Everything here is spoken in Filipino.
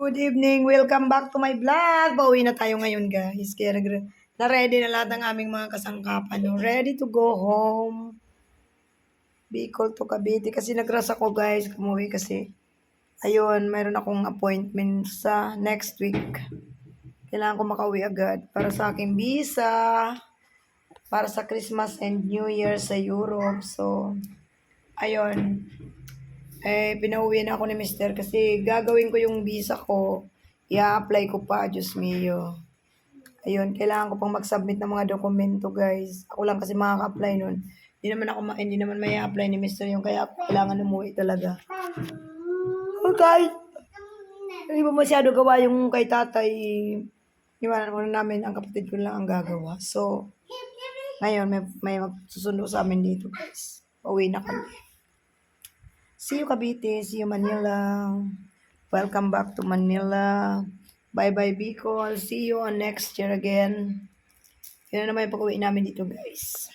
Good evening, welcome back to my vlog. Pauwi na tayo ngayon guys. Kaya nag na-ready na lahat ng aming mga kasangkapan. No? Ready to go home. Bicol to Cavite. Kasi nagras ako guys. Kumuwi kasi. Ayun, mayroon akong appointment sa next week. Kailangan ko makauwi agad para sa aking visa. Para sa Christmas and New Year sa Europe. So, ayun eh, pinauwi na ako ni Mister kasi gagawin ko yung visa ko. I-apply ko pa, Diyos mio. Ayun, kailangan ko pang mag-submit ng mga dokumento, guys. Ako lang kasi makaka-apply nun. Hindi naman ako, hindi naman may apply ni Mister yung kaya kailangan umuwi talaga. Okay. Hindi ba masyado gawa yung kay tatay? Iwanan muna namin, ang kapatid ko lang ang gagawa. So, ngayon, may, may magsusundo sa amin dito, guys. Pauwi na kami. See you Cavite, see you Manila. Welcome back to Manila. Bye-bye Bicol. See you on next year again. Yun na naman yung pag-uwi namin dito guys.